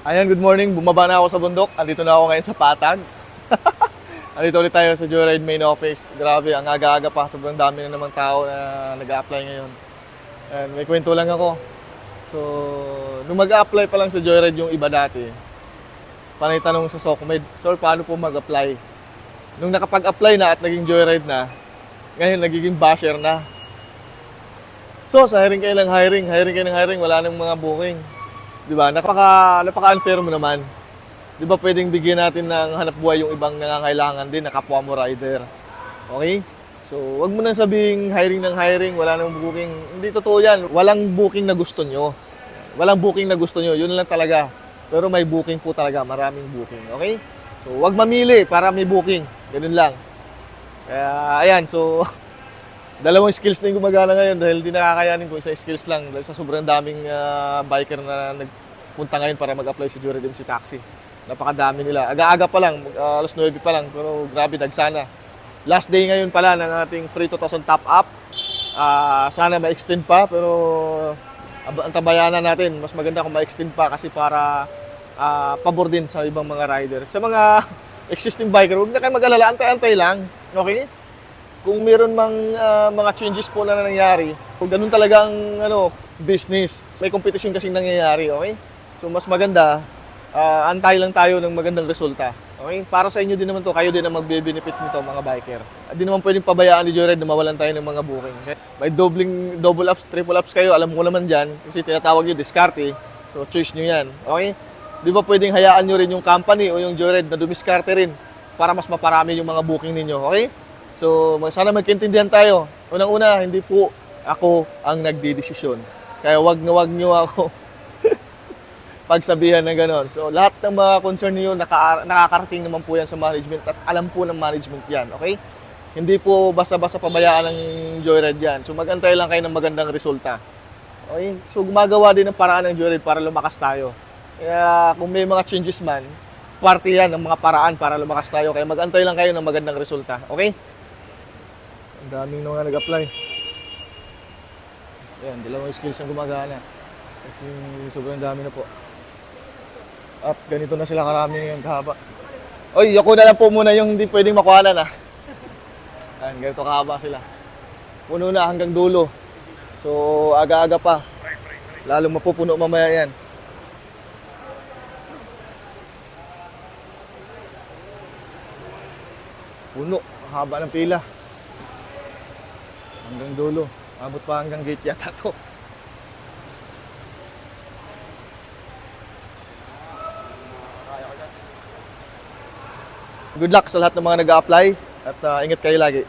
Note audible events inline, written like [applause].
Ayan, good morning. Bumaba na ako sa bundok. Andito na ako ngayon sa Patag. [laughs] Andito ulit tayo sa Joyride main office. Grabe, ang aga-aga pa. Sobrang dami na namang tao na nag-a-apply ngayon. And may kwento lang ako. So, nung mag-a-apply pa lang sa Joyride yung iba dati, panay tanong sa SOCMED, Sir, paano po mag-apply? Nung nakapag-apply na at naging Joyride na, ngayon nagiging basher na. So, sa hiring kayo lang hiring, hiring kayo ng hiring, wala nang mga booking. Di ba? Napaka, napaka-unfair mo naman. Di ba pwedeng bigyan natin ng hanap buhay yung ibang nangangailangan din na kapwa mo rider? Okay? So, wag mo nang sabing hiring ng hiring, wala nang booking. Hindi totoo yan. Walang booking na gusto nyo. Walang booking na gusto nyo. Yun lang talaga. Pero may booking po talaga. Maraming booking. Okay? So, wag mamili para may booking. Ganun lang. Kaya, ayan. So, [laughs] dalawang skills na yung gumagana ngayon dahil di nakakayanin ko isa skills lang dahil sa sobrang daming ah, biker na nagpunta ngayon para mag-apply sa Jura MC Taxi. Napakadami nila. Aga-aga pa lang, ah, alas 9 pa lang, pero grabe dagsana. Last day ngayon pala ng ating free 2,000 top up. Ah, sana ma-extend pa pero ang tabayanan natin, mas maganda kung ma-extend pa kasi para ah, pabor din sa ibang mga rider. Sa mga [laughs] existing biker, huwag na kayo mag-alala, antay-antay lang. Okay? Kung meron mang ah, mga changes po na nangyayari, kung ganun talaga ang ano, business, may competition kasing nangyayari, okay? So mas maganda, ah, antay lang tayo ng magandang resulta. Okay? Para sa inyo din naman to, kayo din ang magbe-benefit nito mga biker. Hindi naman pwedeng pabayaan ni Joyride na mawalan tayo ng mga booking. Okay? May doubling, double ups, triple ups kayo, alam ko naman dyan, kasi tinatawag nyo diskarte. So choice nyo yan. Okay? Di ba pwedeng hayaan nyo rin yung company o yung Joyride na dumiskarte rin para mas maparami yung mga booking ninyo. Okay? So, sana magkaintindihan tayo. Unang-una, hindi po ako ang nagdidesisyon. Kaya wag na wag nyo ako [laughs] pagsabihan ng ganon. So, lahat ng mga concern niyo naka, nakakarating naman po yan sa management at alam po ng management yan, okay? Hindi po basta-basta pabayaan ng Joyride yan. So, magantay lang kayo ng magandang resulta. Okay? So, gumagawa din ng paraan ng Joyride para lumakas tayo. Kaya, kung may mga changes man, parte yan ng mga paraan para lumakas tayo. Kaya magantay lang kayo ng magandang resulta. Okay? Ang daming mga nag-apply. Ayan, dalawang skills ang gumagana. Kasi sobrang dami na po. At ganito na sila karami ngayon kahaba. Oy, ako na lang po muna yung hindi pwedeng makuhanan ah. Ayan, ganito kahaba sila. Puno na hanggang dulo. So, aga-aga pa. Lalong mapupuno mamaya yan. Puno. Haba ng pila. Hanggang dulo. Abot pa hanggang gate yata to. Good luck sa lahat ng mga nag-a-apply at uh, ingat kayo lagi.